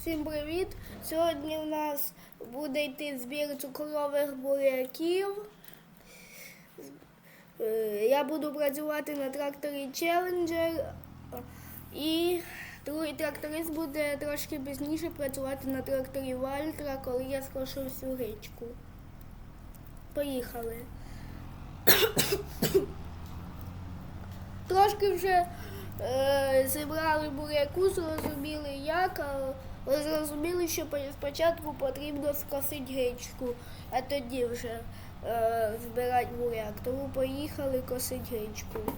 Всім привіт! Сьогодні у нас буде йти збір цукрових буряків. Е, Я буду працювати на тракторі Challenger і другий тракторист буде трошки пізніше працювати на тракторі Вальтра, коли я скошу всю гичку. Поїхали. Трошки вже е, зібрали буряку, зрозуміли як, але зрозуміли, що спочатку потрібно скосити гичку, а тоді вже е, збирати буряк. Тому поїхали косити гичку.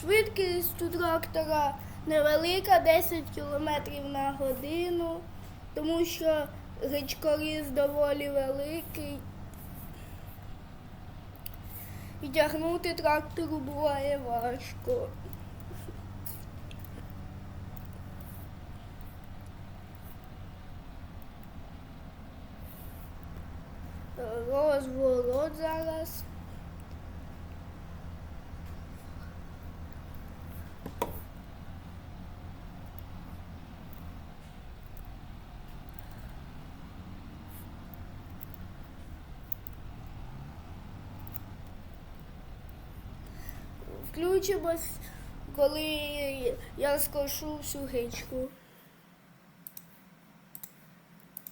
Швидкість у трактора невелика, 10 км на годину, тому що гичкоріз доволі великий. І тягнути трактору буває важко. Розворот зараз. Включимось, коли я скошу всю гичку.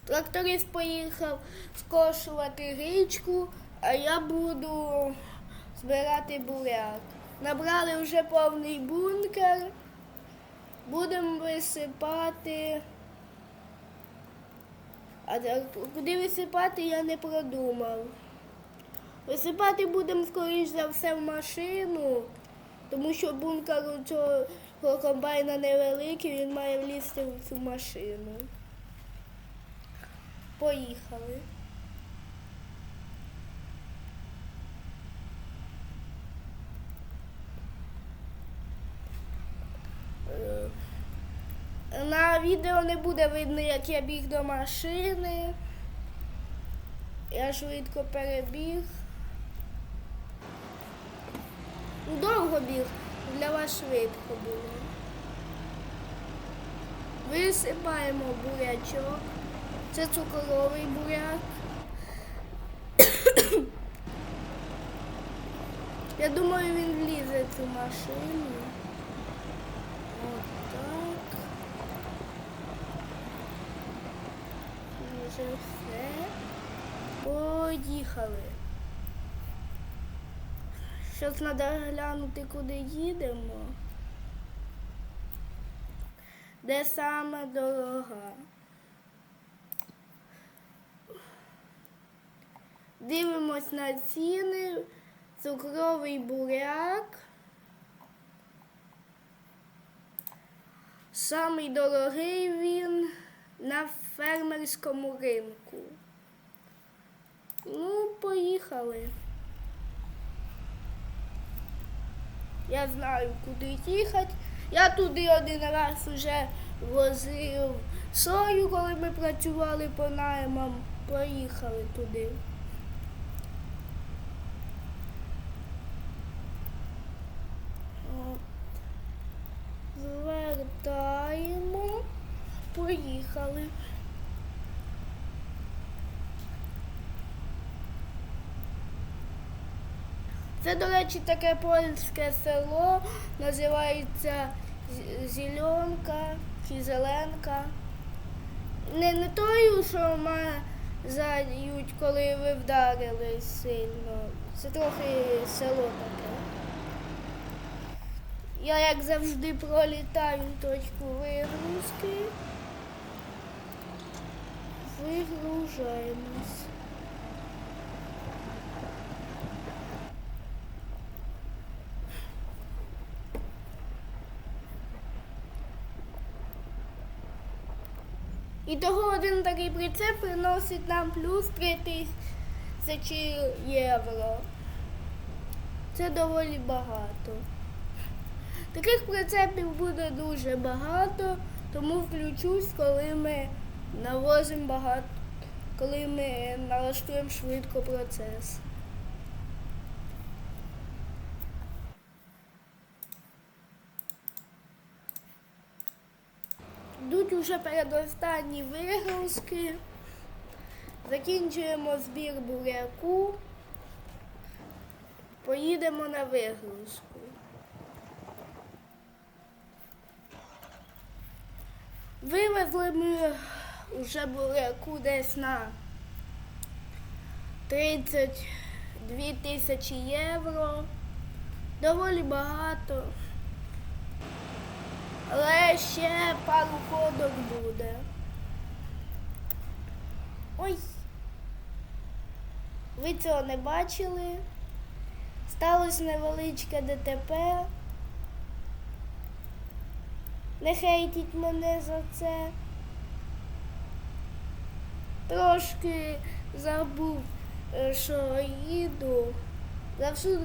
Тракторист поїхав скошувати гичку, а я буду збирати буряк. Набрали вже повний бункер. Будемо висипати. А куди висипати я не продумав. Висипати будемо, скоріш за все, в машину, тому що бункер у цього комбайна невеликий, він має влізти в цю машину. Поїхали. На відео не буде видно, як я біг до машини. Я швидко перебіг. Довго біг, для вас швидко було. Висипаємо бурячок. Це цукровий буряк. Я думаю, він влізе в цю машину. Отак. Вже все. Поїхали. Зараз треба глянути, куди їдемо. Де саме дорога. Дивимось на ціни. Цукровий буряк. Самий дорогий він на фермерському ринку. Ну, поїхали. Я знаю, куди їхати. Я туди один раз вже возив сою, коли ми працювали по наймам. Поїхали туди. Звертаємо. Поїхали. Це, до речі, таке польське село, називається Зеленка чи Зеленка. Не, не тою, що мазають, коли ви вдарили сильно. Це трохи село таке. Я, як завжди, пролітаю точку вигрузки. Вигружаємось. І того один такий прицеп приносить нам плюс 3 тисячі євро. Це доволі багато. Таких прицепів буде дуже багато, тому включусь, коли ми навозимо багато, коли ми налаштуємо швидко процес. Йдуть уже передостанні вигрузки. Закінчуємо збір буряку. Поїдемо на вигрузку. Вивезли ми вже буряку десь на 32 тисячі євро. Доволі багато. Але ще пару ходок буде. Ой. Ви цього не бачили. Сталося невеличке ДТП. Не хейтіть мене за це. Трошки забув, е, що їду. За всю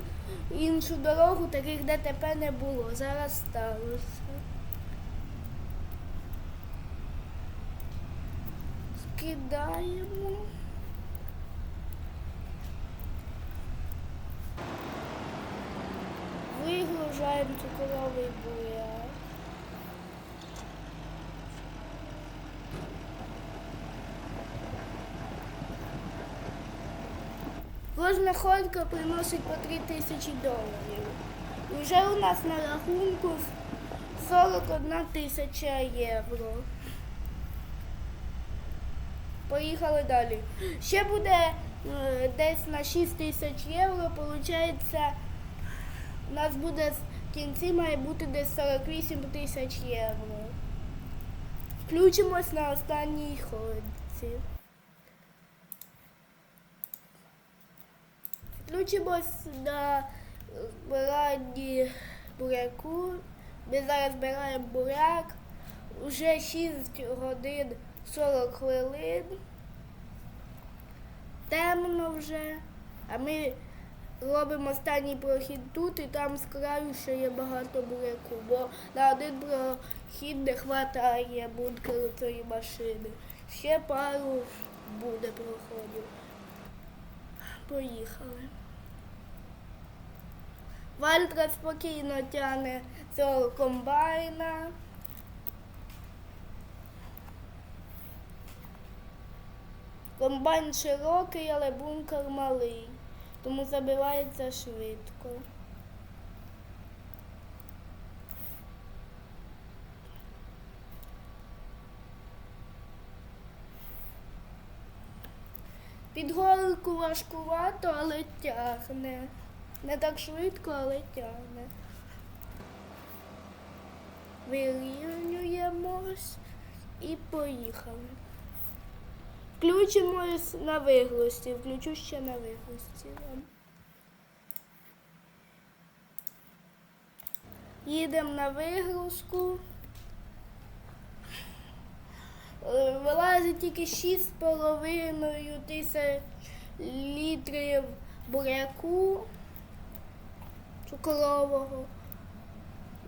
іншу дорогу таких ДТП не було. Зараз сталося. Скидаємо. Вигружаємо цукровий буряк. Кожна ходка приносить по 3 тисячі доларів. Вже у нас на рахунку 41 тисяча євро. Поїхали далі. Ще буде е, десь на 6 тисяч євро. Получається, у нас буде в кінці має бути десь 48 тисяч євро. Включимось на останній ходці. Включимось на збиранні буряку. Ми зараз збираємо буряк. Уже 6 годин 40 хвилин. Темно вже. А ми робимо останній прохід тут і там з краю ще є багато буряку, бо на один прохід не вистачає бункеру цієї машини. Ще пару буде проходів. Поїхали. Вальтра спокійно тягне цього комбайна. Комбайн широкий, але бункер малий, тому забивається швидко. Під горку важкувато, але тягне. Не так швидко, але тягне. Вирівнюємось і поїхали. Включимось на вигрузці. Включу ще на вигрузці. Їдемо на вигрузку. Е, Вилазить тільки 6,5 тисяч літрів буряку цукрового.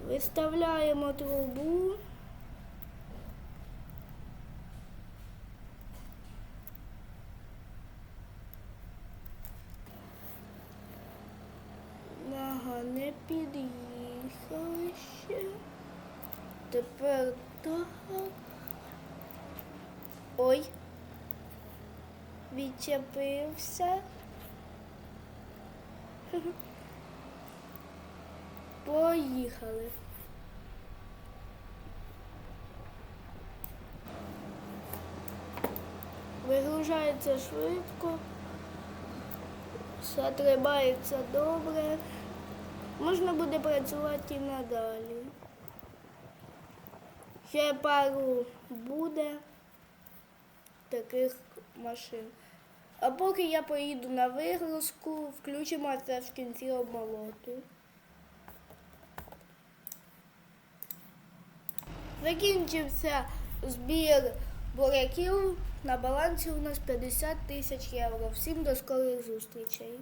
Виставляємо трубу. Ага, не під'їхали ще. Тепер так. Ой. Відчепився. Поїхали. Вигружається швидко. Все тримається добре. Можна буде працювати і надалі. Ще пару буде таких машин. А поки я поїду на вигрузку, включимо це в кінці обмолоту. Закінчився збір буряків. На балансі у нас 50 тисяч євро. Всім до скорих зустрічей.